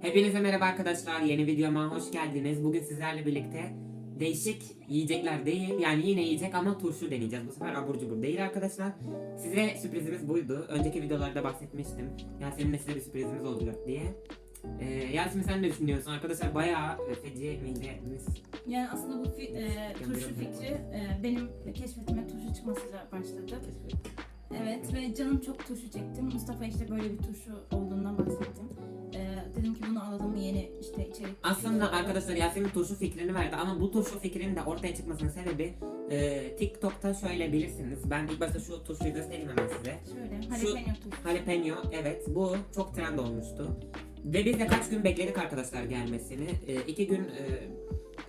Hepinize merhaba arkadaşlar. Yeni videoma hoş geldiniz. Bugün sizlerle birlikte değişik yiyecekler değil. Yani yine yiyecek ama turşu deneyeceğiz. Bu sefer abur cubur değil arkadaşlar. Size sürprizimiz buydu. Önceki videolarda bahsetmiştim. Yasemin'le size bir sürprizimiz olacak diye. Ee, Yasemin sen ne düşünüyorsun? Arkadaşlar bayağı feci midemiz. Yani aslında bu fi- e, turşu fikri e, benim keşfetime turşu çıkmasıyla başladı. Evet ve canım çok turşu çektim. Mustafa işte böyle bir turşu olduğundan bahsettim. Dedim ki bunu alalım yeni işte içerik. Aslında arkadaşlar Yasemin turşu fikrini verdi ama bu turşu fikrinin de ortaya çıkmasının sebebi e, TikTok'ta şöyle bilirsiniz. Ben ilk başta şu turşuyu göstereyim hemen size. Şöyle jalapeno turşu. Jalapeno evet bu çok trend olmuştu. Ve biz de kaç gün bekledik arkadaşlar gelmesini. E, iki gün e,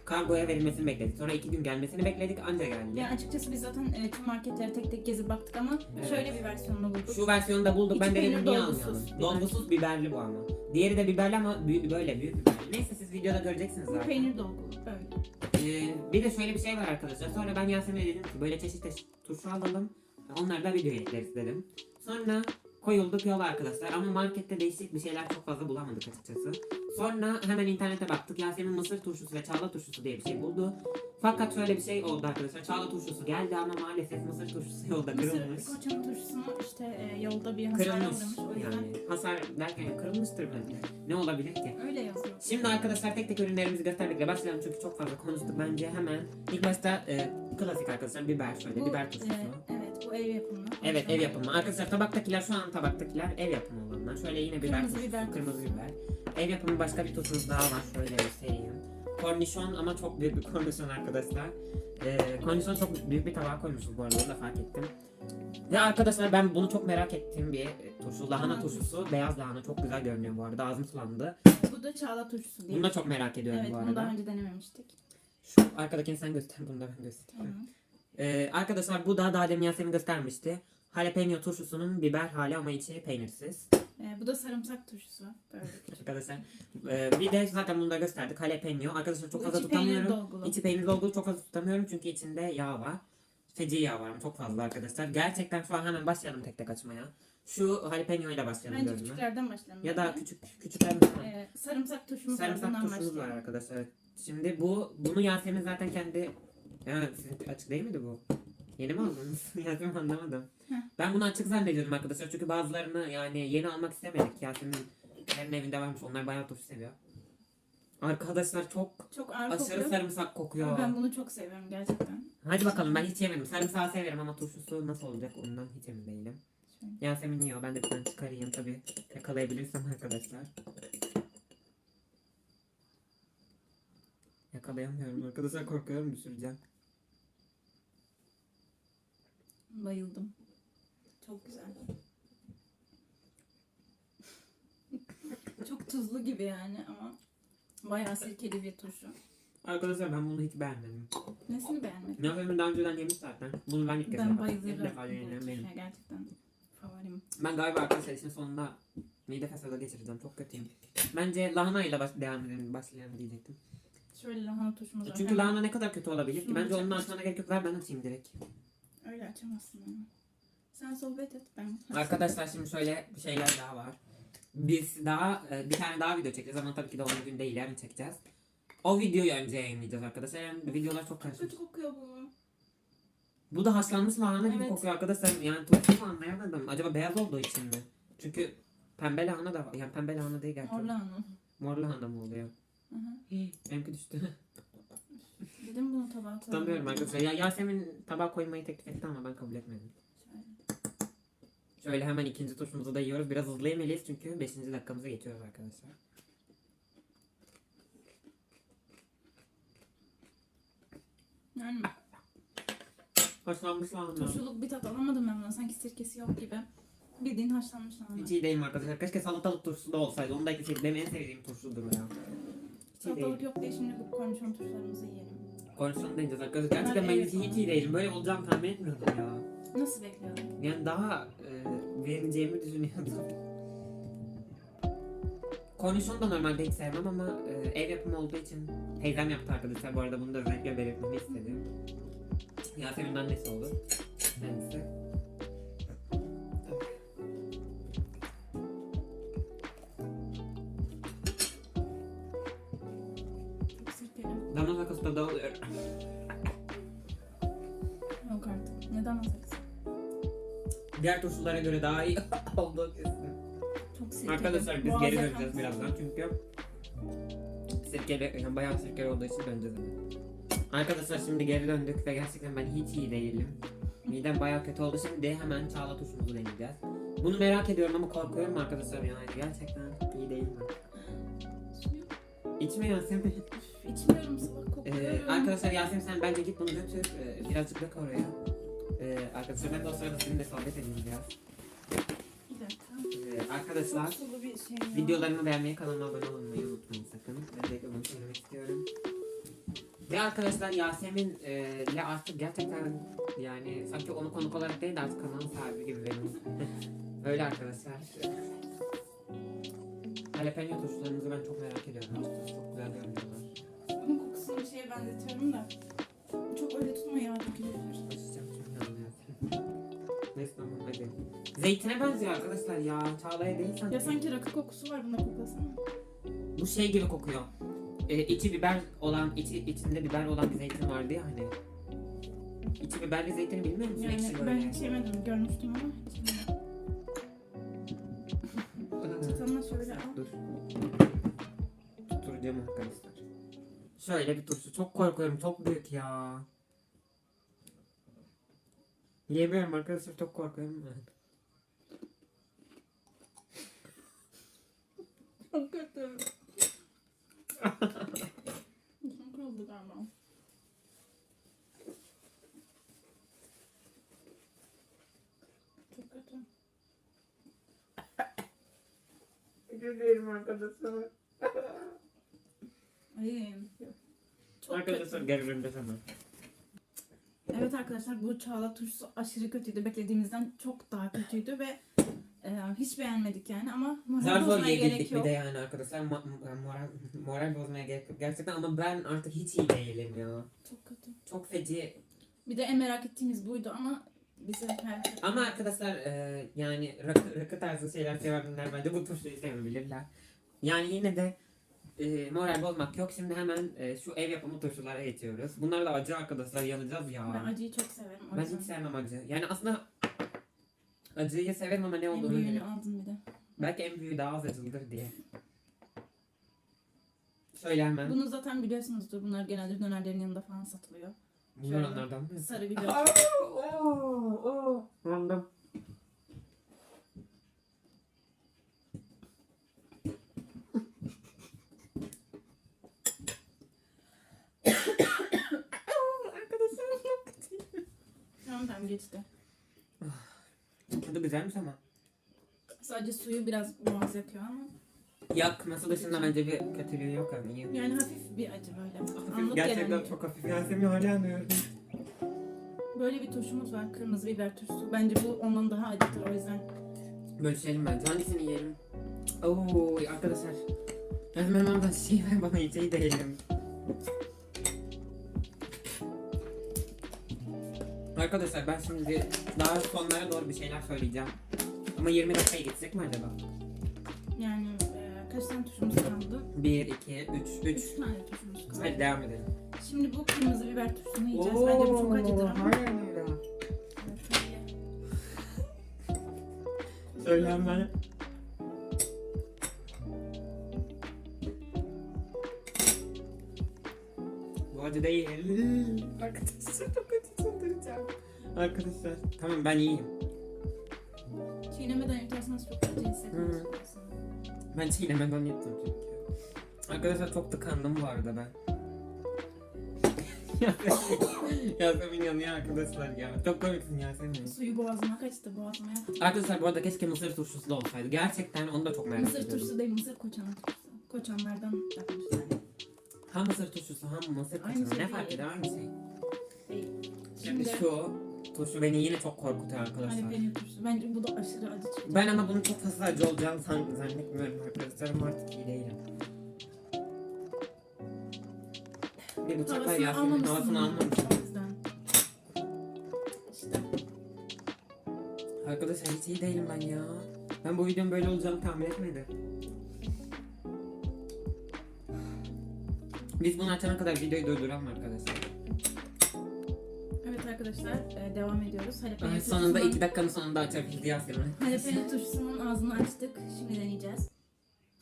kargoya verilmesini bekledik. Sonra iki gün gelmesini bekledik anca geldi. Yani açıkçası biz zaten e, tüm marketleri tek tek gezip baktık ama Evet. şöyle bir versiyonunu bulduk. Şu versiyonu da bulduk. İçi ben de dedim peynir niye dolgusuz almayalım. biber. Dolgusuz biberli bu ama. Diğeri de biberli ama büyük, böyle büyük biberli. Neyse siz videoda göreceksiniz Bu zaten. peynir dolgulu böyle. Ee, bir de şöyle bir şey var arkadaşlar. Sonra ben Yasemin'e dedim ki böyle çeşit çeşit turşu alalım. Onları da videoya ekleriz dedim. Sonra koyulduk yola arkadaşlar ama markette değişik bir şeyler çok fazla bulamadık açıkçası. Sonra hemen internete baktık. Yasemin mısır turşusu ve çağla turşusu diye bir şey buldu. Fakat şöyle bir şey oldu arkadaşlar. Çağla turşusu geldi ama maalesef mısır turşusu yolda kırılmış. Mısır koçanın turşusunu işte e, yolda bir hasar Kırılmış. uğramış o yüzden Yani hasar derken kırılmıştır bence. Ne olabilir ki? öyle yazıyor. Şimdi arkadaşlar tek tek ürünlerimizi göstermekle başlayalım çünkü çok fazla konuştuk bence hemen. İlk başta e, klasik arkadaşlar biber şöyle Bu, biber turşusu. e, evet bu ev yapımı. Evet ev yapımı. Arkadaşlar tabaktakiler şu an tabaktakiler ev yapımı olanlar. Şöyle yine biber Kırmızı turşusu, biber kırmızı biber. Ev yapımı başka bir turşumuz daha var. Şöyle göstereyim. Kornişon ama çok büyük bir kornişon arkadaşlar. Ee, kornişon çok büyük bir tabağa koymuşuz bu arada onu da fark ettim. Ve arkadaşlar ben bunu çok merak ettiğim bir turşu. Lahana turşusu. Beyaz lahana çok güzel görünüyor bu arada. Ağzım sulandı. Bu da çağla turşusu diye. Bunu da çok merak ediyorum Evet bu bunu daha arada. önce denememiştik. Şu arkadakini sen göster. Bunu da ben göstereyim. Tamam. Ee, arkadaşlar bu da daha demin Yasemin göstermişti. Jalapeno turşusunun biber hali ama içi peynirsiz. Ee, bu da sarımsak turşusu. Böyle. Arkadaşlar ee, bir de zaten bunu da gösterdik. Jalapeno. Arkadaşlar çok Bu fazla içi peynir tutamıyorum. dolgulu. İçi peynir dolgulu çok fazla tutamıyorum çünkü içinde yağ var. Feci yağ var çok fazla arkadaşlar. Gerçekten şu an hemen başlayalım tek tek açmaya. Şu jalapeno ile başlayalım Bence küçüklerden başlayalım. Ya da küçük küçükler Ee, sarımsak turşumuz var. Sarımsak Bundan turşumuz var arkadaşlar. Şimdi bu bunu Yasemin zaten kendi ya sizin açık değil miydi bu? Yeni mi aldınız? Yasemin anlamadım. Ben bunu açık zannediyordum arkadaşlar çünkü bazılarını yani yeni almak istemedik. Yasemin kendi evinde varmış onlar bayağı turşu seviyor. Arkadaşlar çok Çok ağır aşırı kokuyor. sarımsak kokuyor. Ben bunu çok seviyorum gerçekten. Hadi bakalım ben hiç yemedim. Sarımsağı severim ama turşusu nasıl olacak ondan hiç emin değilim. Şöyle. Yasemin yiyor. Ben de bir tane çıkarayım tabii. Yakalayabilirsem arkadaşlar. Yakalayamıyorum arkadaşlar korkuyorum düşüreceğim. Bayıldım. Çok güzel. çok tuzlu gibi yani ama bayağı sirkeli bir turşu. Arkadaşlar ben bunu hiç beğenmedim. Nesini beğenmedin? Yasemin daha önceden yemiş zaten. Bunu ben ilk kez Ben ilk defa bu benim. turşuya gerçekten favorim. Ben galiba arkadaşlar işin sonunda mide fesadı geçireceğim. Çok kötüyüm. Bence lahana ile baş devam edelim, başlayalım diyecektim. Şöyle lahana turşumuz var. Çünkü Hemen- lahana ne kadar kötü olabilir ki? Bence onun açmana gerek yok. Ver ben açayım direkt. Öyle açamazsın ama. Sen sohbet et ben. Arkadaşlar şimdi şöyle bir şeyler daha var. Biz daha e, bir tane daha video çekeceğiz ama tabii ki de onun gün değil yarın çekeceğiz. O videoyu önce yayınlayacağız arkadaşlar. Yani videolar çok karışmış. Kötü kokuyor bu. Bu da haşlanmış lahana gibi Evet. kokuyor arkadaşlar. Yani turşu mu anlayamadım. Acaba beyaz olduğu için mi? Çünkü pembe lahana da var. Yani pembe lahana değil gerçi. Mor lahana. Mor lahana mı oluyor? Hı hı. Benimki düştü. Dedim bunu tabağa koyalım. Tutamıyorum arkadaşlar. Ya Yasemin tabağa koymayı teklif etti ama ben kabul etmedim. Şöyle. Şöyle hemen ikinci turşumuzu da yiyoruz. Biraz hızlı yemeliyiz çünkü 5. dakikamıza geçiyoruz arkadaşlar. Yani Haşlanmış lahana. turşuluk bir tat alamadım ben buna. Sanki sirkesi yok gibi. Bildiğin haşlanmış lahana. Hiç iyi değilim arkadaşlar. Keşke salatalık turşusu da olsaydı. Onu da ekleseydik. Benim en sevdiğim turşudur ya. Hiç iyi Salatalık yok diye şimdi bu kornişon turşularımızı yiyelim. Konuşalım deneyeceğiz arkadaşlar. Gerçekten ben evet. hiç iyi değilim. Böyle olacağını tahmin etmiyordum ya. Nasıl bekliyordun? Yani daha e, verileceğimi düşünüyordum. Konuşon da normalde hiç sevmem ama e, ev yapımı olduğu için teyzem yaptı arkadaşlar. Bu arada bunu da özellikle belirtmemi istedim. Yasemin'in annesi olur. Kendisi. Damla sakızda da oluyor. Yok artık. Neden masaksı? Diğer turşulara göre daha iyi olduğu kesin. Çok sirkeli. Arkadaşlar biz geri döneceğiz birazdan çünkü sirkeli, yani bayağı sirkeli olduğu için döneceğiz hemen. Arkadaşlar şimdi geri döndük ve gerçekten ben hiç iyi değilim. Midem bayağı kötü oldu. Şimdi hemen çağla tuşumuzu deneyeceğiz. Bunu merak ediyorum ama korkuyorum arkadaşlar yani gerçekten iyi değilim ben. İçme Yasemin. İçmiyorum salak Ee, arkadaşlar Yasemin sen bence git bunu götür. Ee, birazcık dök oraya. Ee, arkadaşlar ben de o sırada sizinle sohbet edeyim biraz. Bir dakika. Ee, arkadaşlar şey. Videolarımı beğenmeyi, kanalıma abone olmayı unutmayın sakın. Öncelikle bunu söylemek istiyorum. Ve arkadaşlar Yasemin e, ile artık gerçekten yani sanki onu konuk olarak değil de artık kanalın sahibi gibi benim. Öyle arkadaşlar. Jalapeno turşularınızı ben çok merak ediyorum. Çok güzel görünüyorlar. Bir şeye benzetiyorum da. Çok öyle tutma ya dökülebilir. Neyse tamam hadi. Zeytine benziyor arkadaşlar ya. Çağla'ya değil sanki. Ya sanki rakı kokusu var bunda koklasana. Bu şey gibi kokuyor. Ee, içi biber olan, içi, içinde biber olan bir zeytin vardı ya hani. İçi biberli zeytini bilmiyor musun? Yani Ekşi ben böyle. hiç yemedim. Görmüştüm ama hiç yemedim. Şöyle bir turşu. Çok korkuyorum. Çok büyük ya. Yiyemiyorum arkadaşlar. Çok korkuyorum. Çok kötü. Dişim kırıldı galiba. Çok kötü. Üzülüyorum arkadaşlar. Ay. Çok Arkadaşlar kötü. geri döneceğiz hemen. Evet arkadaşlar bu çağla turşusu aşırı kötüydü. Beklediğimizden çok daha kötüydü ve e, hiç beğenmedik yani ama moral Zar zor bozmaya gerek yiyebildik bir yok. de yani arkadaşlar. Ma- ma- moral, moral bozmaya gerek yok gerçekten ama ben artık hiç iyi değilim ya. Çok kötü. Çok feci. Bir de en merak ettiğimiz buydu ama bize her Ama arkadaşlar e, yani rakı, rakı tarzı şeyler sevenler bence bu turşuyu sevebilirler. Yani yine de e, moral bozmak yok. Şimdi hemen e, şu ev yapımı turşulara geçiyoruz. Bunlar da acı arkadaşlar yanacağız ya. ben acıyı çok severim. o Ben yüzden. hiç sevmem acı. Yani aslında acıyı severim ama ne En olduğunu büyüğünü bilmiyorum. aldın bir de. Belki en büyüğü daha az acılıdır diye. Söyle hemen. Bunu zaten biliyorsunuzdur. Bunlar genelde dönerlerin yanında falan satılıyor. Bunlar onlardan? Sarı biber. Aa, oo, oo. Anladım. Arkadaşlarım çok kötü. tamam tamam geçti. Tadı güzelmiş ama. Sadece suyu biraz boğaz yakıyor ama. Yakması dışında bence bir kötülüğü yok yani. iyi. Yani hafif bir acı böyle. Anlık gerçekten gelen. çok hafif. Yasemin hala anlıyorum. Böyle bir turşumuz var. Kırmızı biber turşusu. Bence bu ondan daha acıdır o yüzden. Bölüşelim bence. Hangisini yiyelim? Oo arkadaşlar. Hemen ondan şey ver bana hiç iyi değilim. Arkadaşlar ben şimdi daha sonlara doğru bir şeyler söyleyeceğim. Ama 20 dakikaya gitsek mi acaba? Yani e, kaç tane turşumuz kaldı? 1, 2, 3, 3. 3 tane turşumuz kaldı. Hadi devam edelim. Şimdi bu kırmızı biber turşusunu yiyeceğiz. Bence bu çok acıdır ama. hayır, hayır. Evet, hadi ye. Söyle hemen. Bu acı değil. Arkadaşlar. Arkadaşlar tamam ben iyiyim. Çiğnemeden yutarsanız çok acı hissediyorsunuz. Ben çiğnemeden yuttum çünkü. Arkadaşlar çok tıkandım bu arada ben. Yasemin, yanıyor arkadaşlar ya. Çok komiksin Yasemin. Suyu boğazıma kaçtı boğazıma yaktı. Arkadaşlar bu arada keşke mısır turşusu da olsaydı. Gerçekten onu da çok merak Mısır ediyorum. turşusu değil mısır koçanı turşusu. Koçanlardan yapmışlar. Ham mısır turşusu, ham mısır şey Ne değil. fark eder aynı şey. Şimdi Şimdi şu turşu beni yine çok korkutuyor arkadaşlar. jalapeno turşusu. Bence bu da aşırı acı çıkacak. Ben ama bunun çok fazla acı olacağını san- zannetmiyorum arkadaşlar ama artık iyi değilim. Bir bıçak var Havasını Yasemin almamışsın. havasını almamışım. O yüzden. İşte. Arkadaşlar hiç iyi değilim ben ya. Ben bu videonun böyle olacağını tahmin etmedim. Biz bunu açana kadar videoyu durduralım arkadaşlar. Evet arkadaşlar e, devam ediyoruz. Jalapeno Ay, sonunda iki dakikanın sonunda açabildik Yasemin. Jalapeno turşusunun ağzını açtık. Şimdi deneyeceğiz.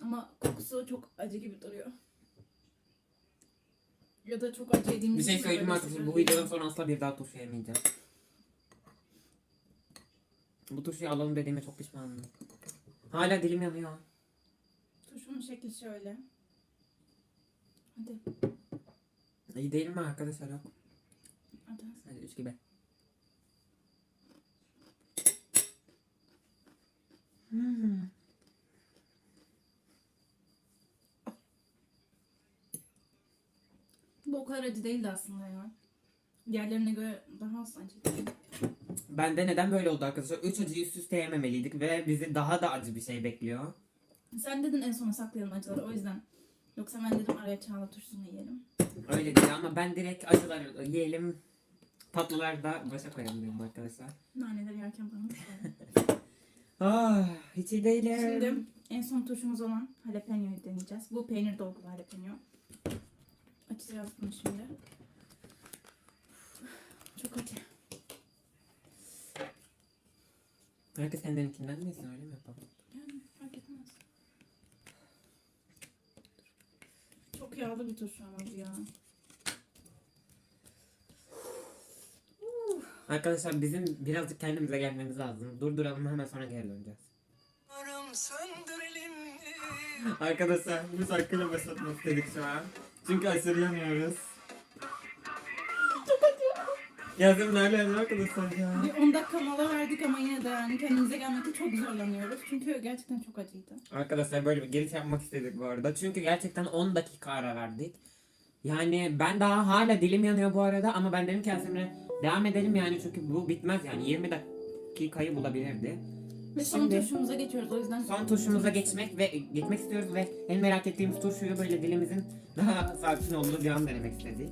Ama kokusu çok acı gibi duruyor. Ya da çok acı yediğimiz Bir şey için söyleyeyim mi böyle arkadaşlar bu videodan sonra asla bir daha turşu yemeyeceğim. Bu turşuyu alalım dediğime çok pişmanım. Hala dilim yanıyor. Turşunun şekli şöyle. Hadi. İyi değil mi arkadaşlar? Yok. Hadi. Üç gibi. Hmm. Bu o kadar acı değildi aslında ya. Diğerlerine göre daha az acı. Bende neden böyle oldu arkadaşlar? Üç acıyı üst üste yememeliydik ve bizi daha da acı bir şey bekliyor. Sen dedin en sona saklayalım acıları o yüzden. Yoksa ben dedim araya çağla turşusunu yiyelim. Öyle değil ama ben direkt acılar yiyelim. Tatlılar da başa koyalım diyorum arkadaşlar. Naneleri yerken bana. Ah hiç iyi değilim. Şimdi en son turşumuz olan jalapeno'yu deneyeceğiz. Bu peynir dolgulu jalapeno. Açacağız bunu şimdi. Çok acı. Herkes kendininkinden mi yesin öyle mi yapalım? Yani fark etmez. Çok yağlı bir turşu ama bu ya. Arkadaşlar bizim birazcık kendimize gelmemiz lazım. Durduralım hemen sonra geri döneceğiz. Arkadaşlar biz hakkıyla başlatmak istedik şu an. Çünkü aşırı yanıyoruz. Yazım nerede arkadaşlar ya? Bir 10 dakika mola verdik ama yine de yani kendimize gelmekte çok zorlanıyoruz. Çünkü gerçekten çok acıydı. Arkadaşlar böyle bir giriş yapmak istedik bu arada. Çünkü gerçekten 10 dakika ara verdik. Yani ben daha hala dilim yanıyor bu arada ama ben dedim ki Yasemin'e devam edelim yani çünkü bu bitmez yani 20 dakikayı bulabilirdi. Ve son Şimdi- turşumuza geçiyoruz o yüzden. Son turşumuza geçmek ve geçmek istiyoruz ve en merak ettiğimiz turşuyu böyle dilimizin daha sakin olduğu bir an denemek istedik.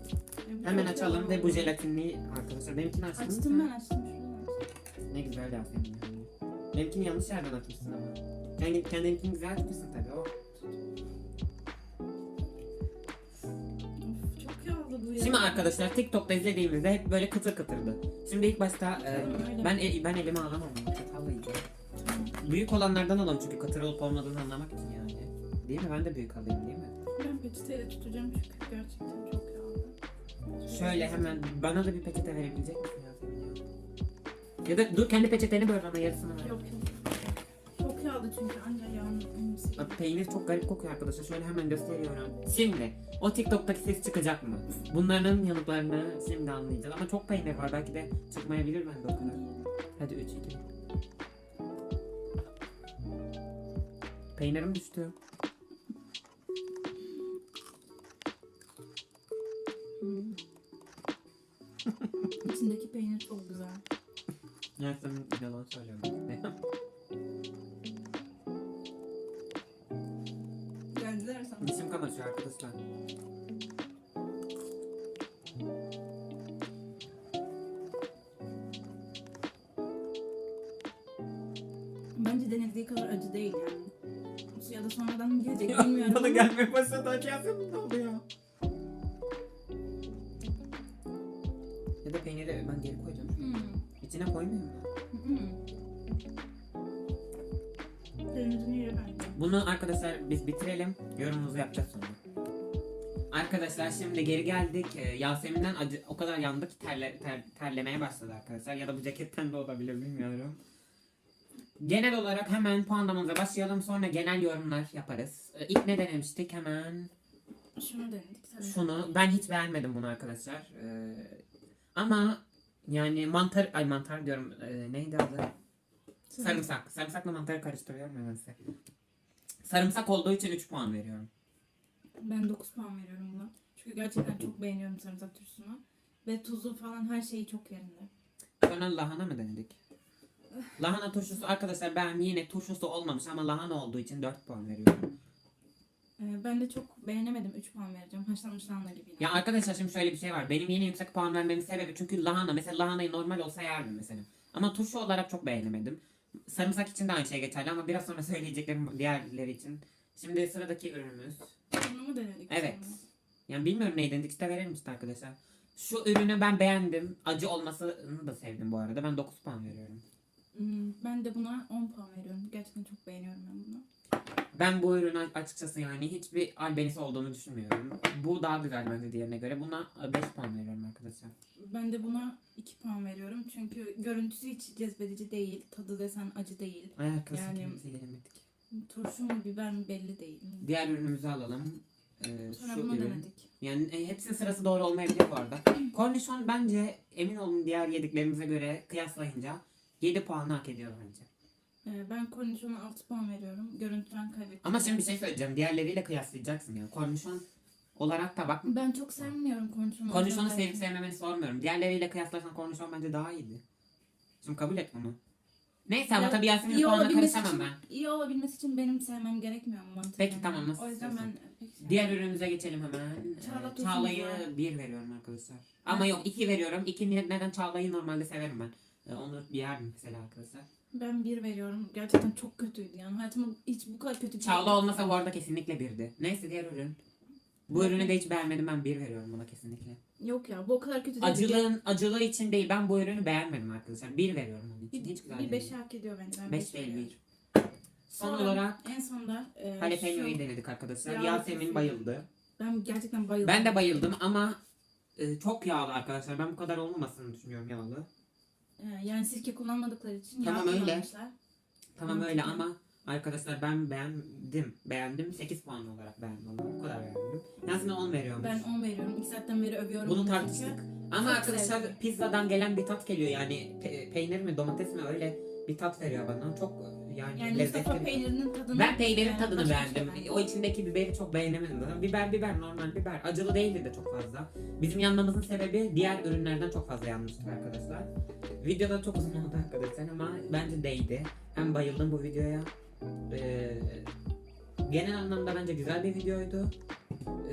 Hemen açalım ve bu jelatinli arkadaşlar benimkini açtın Açtım ben açtım. Ne güzel Yasemin yani. Benimkini yanlış yerden açmışsın ama. Kendi, kendininkini güzel açmışsın tabii o. Şimdi arkadaşlar TikTok'ta izlediğimizde hep böyle kıtır kıtırdı. Şimdi ilk başta e, ben e- ben elime alamam onu. Çatalla yiyeceğim. Büyük olanlardan alalım çünkü kıtır olup olmadığını anlamak için yani. Değil mi? Ben de büyük alayım değil mi? Ben peçeteyle tutacağım çünkü gerçekten çok yağlı. Şöyle hemen bana da bir peçete verebilecek misin Yasemin ya? Ya da dur kendi peçeteni böl bana yarısını ver. Yok yok. Çok yağlı çünkü. Bak peynir çok garip kokuyor arkadaşlar. Şöyle hemen gösteriyorum. Şimdi o TikTok'taki ses çıkacak mı? Bunların yanıtlarını şimdi anlayacağız. Ama çok peynir var. Belki de çıkmayabilir bende o kadar. Hadi 3 2. Peynirim düştü. İçindeki peynir çok güzel. Yasemin yalan söylüyorum. Bence denildiği kadar acı değil yani. Ya da sonradan mı gelecek bilmiyorum. Bana ama- gelmeye başladı. Hadi Yasemin ne oluyor? Ya da peyniri ben geri koyacağım. Hmm. İçine koymayayım mı? Hmm. Bence. Bunu arkadaşlar biz bitirelim. Yorumumuzu yapacağız sonra. Arkadaşlar şimdi geri geldik. Ee, Yasemin'den acı o kadar yandı ki terle, ter- terlemeye başladı arkadaşlar. Ya da bu ceketten de olabilir bilmiyorum. Genel olarak hemen puanlamamıza başlayalım. Sonra genel yorumlar yaparız. Ee, ilk ne denemiştik hemen? Şunu denedik. tabii. Şunu ben hiç beğenmedim bunu arkadaşlar. Ee, ama yani mantar ay mantar diyorum. Ee, neydi adı? Sarımsak. Sarımsakla mantarı karıştırıyorum nedense. Sarımsak olduğu için 3 puan veriyorum. Ben 9 puan veriyorum buna. Çünkü gerçekten çok beğeniyorum sarımsak turşusunu. Ve tuzu falan her şeyi çok yerinde. Sonra lahana mı denedik? Lahana turşusu arkadaşlar ben yine turşusu olmamış ama lahana olduğu için 4 puan veriyorum. Ee, ben de çok beğenemedim. 3 puan vereceğim. Haşlanmış lahana gibi. Ya arkadaşlar şimdi şöyle bir şey var. Benim yine yüksek puan vermemin sebebi çünkü lahana mesela lahanayı normal olsa yerdim mesela. Ama turşu olarak çok beğenemedim. Sarımsak için de aynı şey geçerli ama biraz sonra söyleyeceklerim diğerleri için. Şimdi sıradaki ürünümüz. Bunu mu denedik? Evet. sonra? Yani bilmiyorum neyden işte verelim işte arkadaşlar. Şu ürünü ben beğendim. Acı olmasını da sevdim bu arada. Ben 9 puan veriyorum. Hmm, Ben de buna 10 puan veriyorum. Gerçekten çok beğeniyorum ben bunu. Ben bu ürünü açıkçası yani hiçbir albenisi olduğunu düşünmüyorum. Bu daha güzel bence diğerine göre. Buna 5 puan veriyorum arkadaşlar. Ben de buna 2 puan veriyorum. Çünkü görüntüsü hiç cezbedici değil. Tadı desen acı değil. Ay arkadaşlar Yani- gelemedik. Turşu mu biber mi belli değil. Diğer ürünümüzü alalım. Ee, Sonra bunu ürün. denedik. Yani e, hepsinin sırası doğru olmayabilir bu arada. Kornişon bence emin olun diğer yediklerimize göre kıyaslayınca 7 puanı hak ediyor bence. Ee, Ben kornişona 6 puan veriyorum. Görüntüden kaybettim. Ama şimdi bir şey söyleyeceğim. Diğerleriyle kıyaslayacaksın yani. Kornişon olarak da bak. Ben çok sevmiyorum kornişonu. Kornişonu sevip sevmemeni sormuyorum. Diğerleriyle kıyaslarsan kornişon bence daha iyiydi. Şimdi kabul et bunu. Neyse ama Ya, tabii Yasemin'in puanına karışamam ben. iyi olabilmesi için benim sevmem gerekmiyor mu mantıken? Peki, tamam, nasıl O yüzden ben istiyorsan. pek sevmem. Diğer ürünümüze geçelim hemen. Çağla Ee, tuzumuz Çağla'yı var. 1 veriyorum arkadaşlar. Ama yok 2 veriyorum. 2 neden Çağla'yı normalde severim ben. Ee, Onu bir yerdim mesela arkadaşlar. Ben bir veriyorum. Gerçekten çok kötüydü yani. Hayatımda hiç bu kadar kötü bir Çağla olmasa bu arada kesinlikle birdi. Neyse diğer ürün. Bu ürünü de hiç beğenmedim ben 1 veriyorum buna kesinlikle. Yok ya bu o kadar kötü değil. Acılığın, acılığı için değil ben bu ürünü beğenmedim arkadaşlar. 1 veriyorum onun için. Bir, Hiç güzel bir değil. beş hak ediyor bence. Ben 5 beş değil veriyorum. 1. Son Sonra olarak en sonda e, jalapeno'yu denedik arkadaşlar. Yağlı Yasemin bayıldı. Ben gerçekten bayıldım. Ben de bayıldım ama e, çok yağlı arkadaşlar. Ben bu kadar olmamasını düşünüyorum yağlı. E, yani sirke kullanmadıkları için Tamam, yağ öyle. kullanmışlar. Tamam öyle ama arkadaşlar ben beğendim. Beğendim. 8 puan olarak beğendim. Bu kadar beğendim. Yasemin 10 veriyorum. Ben 10 veriyorum. 2 saatten beri övüyorum. Bunu tartıştık. Ama Çok arkadaşlar sevdim. pizzadan gelen bir tat geliyor yani pe- peynir mi domates mi öyle bir tat veriyor bana. Çok yani, Yani. Mustafa peynirinin tadını Ben peynirin tadını başka bir beğendim. şey O içindeki biberi çok beğenemedim zaten. Biber biber normal biber. Acılı değildi de çok fazla. Bizim yanmamızın sebebi diğer ürünlerden çok fazla yanmıştık arkadaşlar. Videoda çok uzun oldu arkadaşlar ama bence değdi. Hem bayıldım bu videoya. Ee, genel anlamda bence güzel bir videoydu.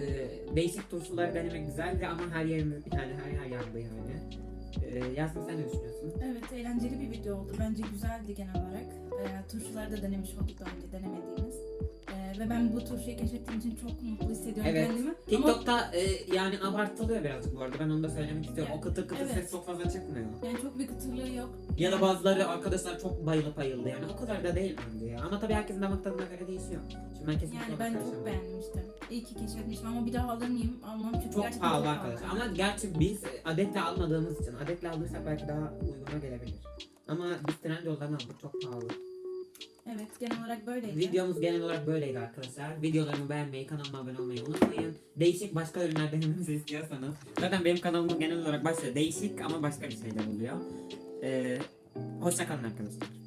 Ee, değişik turşuları denemek güzeldi ama her yerimiz yani her yer yandı yani. Ee, sen ne düşünüyorsun? Evet eğlenceli bir video oldu. Bence güzeldi genel olarak. E, turşuları da denemiş olduk daha önce denemediğimiz. E, ve ben bu turşuyu keşfettiğim için çok mutlu hissediyorum Evet. kendimi. TikTok'ta e, yani abartılıyor birazcık bu arada. Ben onu da söylemek istiyorum. O kıtır kıtır evet. ses çok fazla çıkmıyor. yani çok bir kıtırlığı yok. Ya da bazıları arkadaşlar çok bayılıp bayıldı yani. O kadar da değil bence ya. Ama tabii herkesin damak tadına göre değişiyor. Şimdi ben kesinlikle Yani ben çok beğendim işte. İyi ki keşfetmişim ama bir daha alır mıyım? Almam çünkü Çok gerçekten pahalı arkadaşlar. Ama gerçi biz adetle almadığımız için adetle alırsak belki daha uyguna gelebilir. Ama biz trend yoldan aldık çok pahalı. Evet genel olarak böyleydi. Videomuz genel olarak böyleydi arkadaşlar. Videolarımı beğenmeyi, kanalıma abone olmayı unutmayın. Değişik başka ürünler denememizi istiyorsanız. Zaten benim kanalımın genel olarak başta değişik ama başka bir şeyler oluyor. Ee, hoşçakalın arkadaşlar.